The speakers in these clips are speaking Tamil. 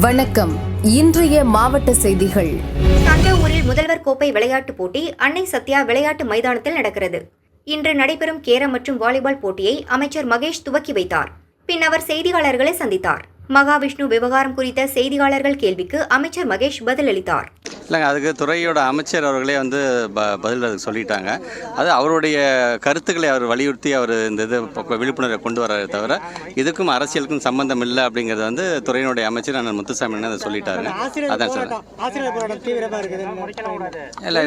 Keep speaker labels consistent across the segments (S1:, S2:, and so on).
S1: வணக்கம். இன்றைய மாவட்ட செய்திகள்.
S2: தஞ்சாவூரில் முதல்வர் கோப்பை விளையாட்டுப் போட்டி அன்னை சத்யா விளையாட்டு மைதானத்தில் நடக்கிறது. இன்று நடைபெறும் கேரம் மற்றும் வாலிபால் போட்டியை அமைச்சர் மகேஷ் துவக்கி வைத்தார். பின் அவர் செய்தியாளர்களை சந்தித்தார். மகாவிஷ்ணு விவகாரம் குறித்த செய்தியாளர்கள் கேள்விக்கு அமைச்சர் மகேஷ் பதிலளித்தார்.
S3: இல்லைங்க அதுக்கு துறையோட அமைச்சர் அவர்களே வந்து ப பதில் அதுக்கு சொல்லிட்டாங்க. அது அவருடைய கருத்துக்களை அவர் வலியுறுத்தி அவர் இந்த இது விழிப்புணர்வை கொண்டு வர்றாரே தவிர இதுக்கும் அரசியலுக்கும் சம்பந்தம் இல்லை அப்படிங்கிறது வந்து துறையினுடைய அமைச்சர் அண்ணன் முத்துசாமி அதை
S4: ஆசிரியர்
S3: அதான் சார் இல்லை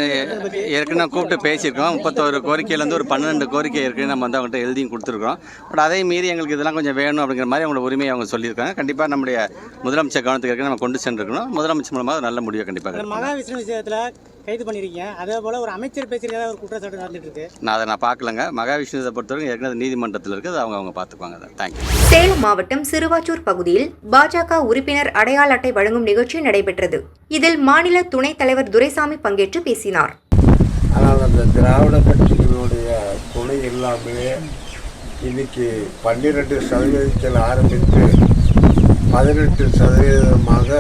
S3: ஏற்கனவே கூப்பிட்டு பேசியிருக்கோம். முப்பத்தோரு கோரிக்கையிலேருந்து ஒரு பன்னெண்டு கோரிக்கை ஏற்கனவே நம்ம வந்து அவங்கள்ட்ட எழுதியும் கொடுத்துருக்கோம் பட் அதை மீறி எங்களுக்கு இதெல்லாம் கொஞ்சம் வேணும் அப்படிங்கிற மாதிரி அவங்களோட உரிமையை அவங்க சொல்லியிருக்காங்க. கண்டிப்பாக நம்முடைய முதலமைச்சர் கவனத்துக்கு ஏற்கனவே நம்ம கொண்டு சென்றிருக்கணும். முதலமைச்சர் மூலமாக நல்ல முடிவை கண்டிப்பாக
S4: மகாவிஷ்ணு விஷயத்துல கைது பண்ணிருக்கீங்க. அதே போல ஒரு அமைச்சர் பேசியிருக்கதா ஒரு குற்றச்சாட்டு நடந்துட்டு இருக்கு
S3: நான் அதை நான் பார்க்கலங்க. மகாவிஷ்ணுவை பொறுத்தவரைக்கும் ஏற்கனவே நீதிமன்றத்தில் இருக்குது. அது அவங்க அவங்க பார்த்துக்குவாங்க. அதை தேங்க்யூ
S2: சேலம் மாவட்டம் சிறுவாச்சூர் பகுதியில் பாஜக உறுப்பினர் அடையாள அட்டை வழங்கும் நிகழ்ச்சி நடைபெற்றது. இதில் மாநில துணைத் தலைவர் துரைசாமி பங்கேற்று பேசினார்.
S5: ஆனால் அந்த திராவிட கட்சிகளுடைய துணை இல்லாமலே இன்னைக்கு பன்னிரெண்டு சதவீதத்தில் ஆரம்பித்து பதினெட்டு சதவீதமாக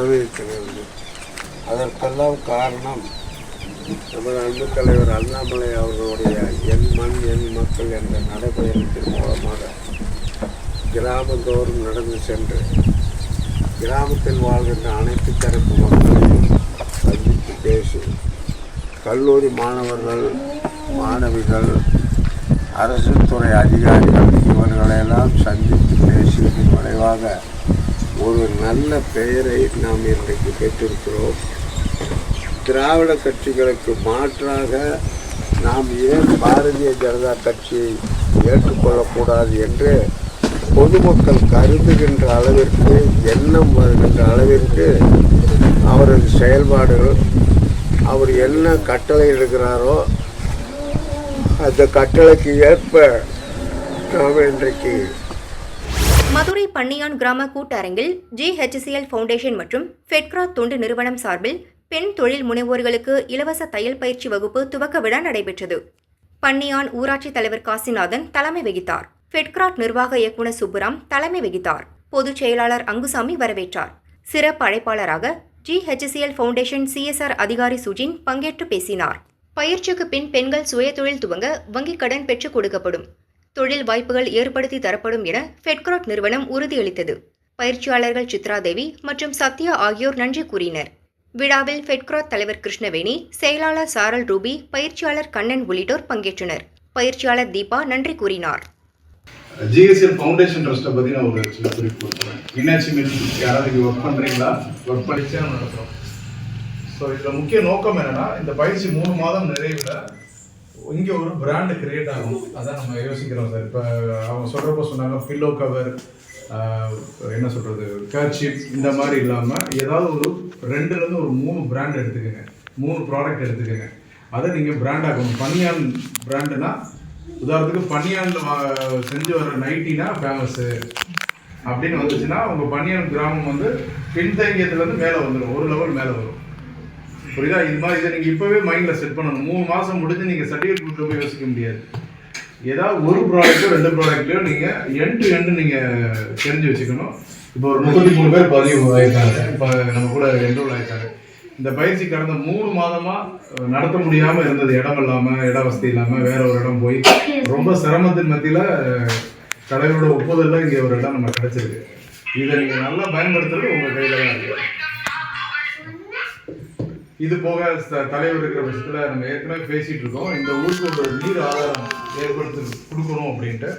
S5: மூன்று அதற்கெல்லாம் காரணம் நமது அன்பு தலைவர் அண்ணாமலை அவர்களுடைய என் மண் என் மக்கள் என்ற நடைபயணத்தின் மூலமாக கிராமந்தோறும் நடந்து சென்று கிராமத்தில் வாழ்கின்ற அனைத்து தரப்பு மக்களையும் சந்தித்து பேசி கல்லூரி மாணவர்கள் மாணவிகள் அரசு துறை அதிகாரிகள் இவர்களையெல்லாம் சந்தித்து பேசியதன் விளைவாக ஒரு நல்ல பெயரை நாம் இன்றைக்கு பெற்றிருக்கிறோம். திராவிட கட்சிகளுக்கு மாற்றாக நாம் ஏன் பாரதிய ஜனதா கட்சியை ஏற்றுக்கொள்ளக்கூடாது என்று பொதுமக்கள் கருதுகின்ற அளவிற்கு எண்ணம் வருகின்ற அளவிற்கு அவரது செயல்பாடுகள் அவர் என்ன கட்டளை எடுக்கிறாரோ அந்த கட்டளைக்கு ஏற்ப நாம் இன்றைக்கு
S2: மதுரை பன்னியான் கிராம கூட்டரங்கில் ஜிஹெச்சிஎல் ஃபவுண்டேஷன் மற்றும் ஃபெட்க்ரா தொண்டு நிறுவனம் சார்பில் பெண் தொழில் முனைவோர்களுக்கு இலவச தையல் பயிற்சி வகுப்பு துவக்க விழா நடைபெற்றது. பன்னியான் ஊராட்சி தலைவர் காசிநாதன் தலைமை வகித்தார். ஃபெட்கிராட் நிர்வாக இயக்குனர் சுப்புராம் தலைமை வகித்தார். பொதுச் செயலாளர் அங்குசாமி வரவேற்றார். சிறப்பு அழைப்பாளராக ஜிஹெச்சிஎல் ஃபவுண்டேஷன் சிஎஸ்ஆர் அதிகாரி சுஜின் பங்கேற்று பேசினார். பயிற்சிக்கு பின் பெண்கள் சுயதொழில் துவங்க வங்கிக் கடன் பெற்றுக் கொடுக்கப்படும். தொழில் வாய்ப்புகள் ஏற்படுத்தி தரப்படும் என ஃபெட்க்ராட் நிறுவனம் உறுதியளித்தது. பயிற்சியாளர்கள் சித்ரா தேவி மற்றும் சத்யா ஆகியோர் நன்றி கூறினர். விழாவில் ஃபெட்க்ராட் தலைவர் கிருஷ்ணவேணி செயலாளர் சாரல் ரூபி பயிற்சியாளர் கண்ணன் உள்ளிட்டோர் பங்கேற்றனர். பயிற்சியாளர் தீபா நன்றி கூறினார்.
S6: ஜிஎஸ்எல் ஃபவுண்டேஷன் ட்ரஸ்ட்டை பற்றி நான் ஒரு சின்ன குறிப்பு கொடுத்துறேன். மீனாட்சி மில் யாராவது இங்கே ஒர்க் பண்ணுறீங்களா ஒர்க் நம்ம நடத்துகிறோம் ஸோ இதில் முக்கிய நோக்கம் என்னன்னா இந்த பயிற்சி மூணு மாதம் நிறைவில் இங்கே ஒரு பிராண்டு கிரியேட் ஆகும். அதான் நம்ம யோசிக்கிறோம் சார். இப்போ அவங்க சொல்கிறப்ப சொன்னாங்க பில்லோ கவர் என்ன சொல்கிறது கர்ச்சிப் இந்த மாதிரி இல்லாமல் ஏதாவது ஒரு ரெண்டுலேருந்து ஒரு மூணு பிராண்ட் எடுத்துக்கோங்க. மூணு ப்ராடக்ட் எடுத்துக்கோங்க. அதை நீங்கள் பிராண்ட் ஆகணும் பனியான் பிராண்டுனா உதாரணத்துக்கு பனியானில் வா- செஞ்சு வர நைட்டினா ஃபேமஸ்ஸு அப்படின்னு வந்துச்சுன்னா உங்கள் பனியான் கிராமம் வந்து பின்தங்கியத்துலேருந்து மேலே வந்துடும் ஒரு லெவல் மேலே வரும். புரியுதா? இது மாதிரி இதை நீங்க இப்பவே மைண்ட்ல செட் பண்ணணும். மூணு மாசம் முடிஞ்சு நீங்க சர்டிஃபிகேட் கொடுக்க போய் யோசிக்க முடியாது. ஏதாவது ஒரு ப்ராடக்ட்டோ ரெண்டு ப்ராடக்ட்லையோ நீங்க எண்ட் எண்ட் நீங்க தெரிஞ்சு வச்சுக்கணும். இப்போ ஒரு முப்பத்தி மூணு பேர் பதிவு ஆயிருக்காங்க இப்போ நம்ம கூட என்ரோல் ஆயிருக்காங்க இந்த பயிற்சி கடந்த மூணு மாதமா அஹ், நடத்த முடியாம இருந்தது. இடம் இல்லாம இட வசதி இல்லாம வேற ஒரு இடம் போய் ரொம்ப சிரமத்தின் மத்தியில தலைவரோட ஒப்புதல்ல இங்க ஒரு இடம் நம்ம கிடைச்சிருக்கு. இதை நீங்க நல்லா பயன்படுத்துறது உங்க கையில தான் இருக்கு. இது போக தலைவர் இருக்கிற பட்சத்தில் நம்ம ஏற்கனவே பேசிட்டு இருக்கோம். இந்த ஊருக்கு ஒரு நீர் ஆதாரம் ஏற்படுத்தி கொடுக்கணும் அப்படின்ட்டு.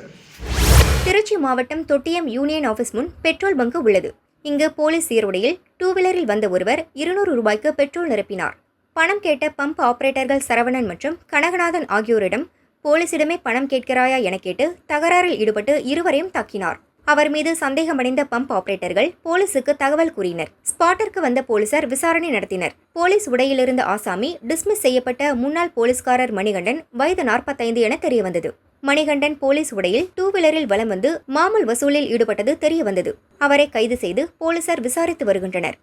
S2: திருச்சி மாவட்டம் தொட்டியம் யூனியன் ஆஃபீஸ் முன் பெட்ரோல் பங்கு உள்ளது. இங்கு போலீஸ் சீருடையில் டூ வீலரில் வந்த ஒருவர் இருநூறு ரூபாய்க்கு பெட்ரோல் நிரப்பினார். பணம் கேட்ட பம்ப் ஆபரேட்டர்கள் சரவணன் மற்றும் கனகநாதன் ஆகியோரிடம் போலீசிடமே பணம் கேட்கிறாயா என கேட்டு தகராறில் ஈடுபட்டு இருவரையும் தாக்கினார். அவர் மீது சந்தேகமடைந்த பம்ப் ஆபரேட்டர்கள் போலீசுக்கு தகவல் கூறினர். ஸ்பாட்டிற்கு வந்த போலீசார் விசாரணை நடத்தினர். போலீஸ் உடையிலிருந்த ஆசாமி டிஸ்மிஸ் செய்யப்பட்ட முன்னாள் போலீஸ்காரர் மணிகண்டன் வயது நாற்பத்தைந்து என தெரியவந்தது. மணிகண்டன் போலீஸ் உடையில் டூ வீலரில் வலம் வந்து மாமூல் வசூலில் ஈடுபட்டது தெரியவந்தது. அவரை கைது செய்து போலீசார் விசாரித்து வருகின்றனர்.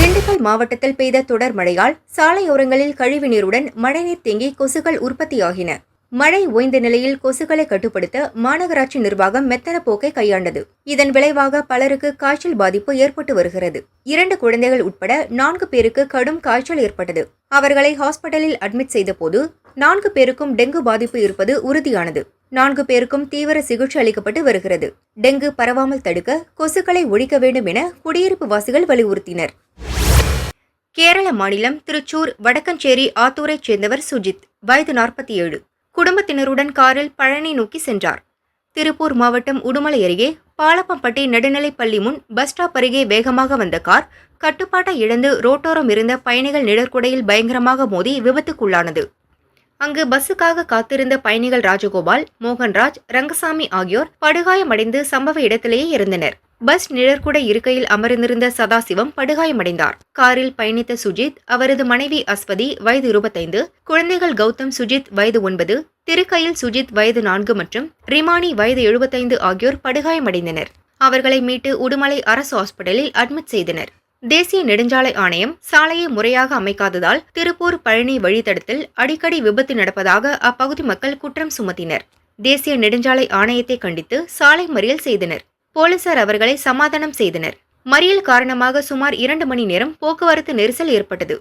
S2: திண்டுக்கல் மாவட்டத்தில் பெய்த தொடர் மழையால் சாலையோரங்களில் கழிவுநீருடன் மழைநீர் தேங்கி கொசுக்கள் உற்பத்தியாகின. மழை ஓய்ந்த நிலையில் கொசுக்களை கட்டுப்படுத்த மாநகராட்சி நிர்வாகம் மெத்தன போக்கை கையாண்டது. இதன் விளைவாக பலருக்கு காய்ச்சல் பாதிப்பு ஏற்பட்டு வருகிறது. இரண்டு குழந்தைகள் உட்பட நான்கு பேருக்கு கடும் காய்ச்சல் ஏற்பட்டது. அவர்களை ஹாஸ்பிட்டலில் அட்மிட் செய்தபோது நான்கு பேருக்கும் டெங்கு பாதிப்பு இருப்பது உறுதியானது. நான்கு பேருக்கும் தீவிர சிகிச்சை அளிக்கப்பட்டு வருகிறது. டெங்கு பரவாமல் தடுக்க கொசுக்களை ஒழிக்க வேண்டும் என குடியிருப்பு வாசிகள் வலியுறுத்தினர். கேரள மாநிலம் திருச்சூர் வடக்கஞ்சேரி ஆத்தூரைச் சேர்ந்தவர் சுஜித். வயது நாற்பத்தி ஏழு. குடும்பத்தினருடன் காரில் பழனி நோக்கி சென்றார். திருப்பூர் மாவட்டம் உடுமலை அருகே பாலப்பம்பட்டி நடுநிலைப்பள்ளி முன் பஸ் ஸ்டாப் அருகே வேகமாக வந்த கார் கட்டுப்பாட்டை இழந்து ரோட்டோரம் இருந்த பயணிகள் நிழற்குடையில் பயங்கரமாக மோதி விபத்துக்குள்ளானது. அங்கு பஸ்ஸுக்காக காத்திருந்த பயணிகள் ராஜகோபால் மோகன்ராஜ் ரங்கசாமி ஆகியோர் படுகாயமடைந்து சம்பவ இடத்திலேயே இறந்தனர். பஸ் நிழற்குட இருக்கையில் அமர்ந்திருந்த சதாசிவம் படுகாயமடைந்தார். காரில் பயணித்த சுஜித் அவரது மனைவி அஸ்வதி வயது இருபத்தைந்து குழந்தைகள் கௌதம் சுஜித் வயது ஒன்பது திருக்கையில் சுஜித் வயது நான்கு மற்றும் ரிமானி வயது எழுபத்தைந்து ஆகியோர் படுகாயமடைந்தனர். அவர்களை மீட்டு உடுமலை அரசு ஹாஸ்பிட்டலில் அட்மிட் செய்தனர். தேசிய நெடுஞ்சாலை ஆணையம் சாலையை முறையாக அமைக்காததால் திருப்பூர் பழனி வழித்தடத்தில் அடிக்கடி விபத்து நடப்பதாக அப்பகுதி மக்கள் குற்றம் சுமத்தினர். தேசிய நெடுஞ்சாலை ஆணையத்தை கண்டித்து சாலை மறியல் செய்தனர். போலீசார் அவர்களை சமாதானம் செய்தனர். மறியல் காரணமாக சுமார் இரண்டு மணி நேரம் போக்குவரத்து நெரிசல் ஏற்பட்டது.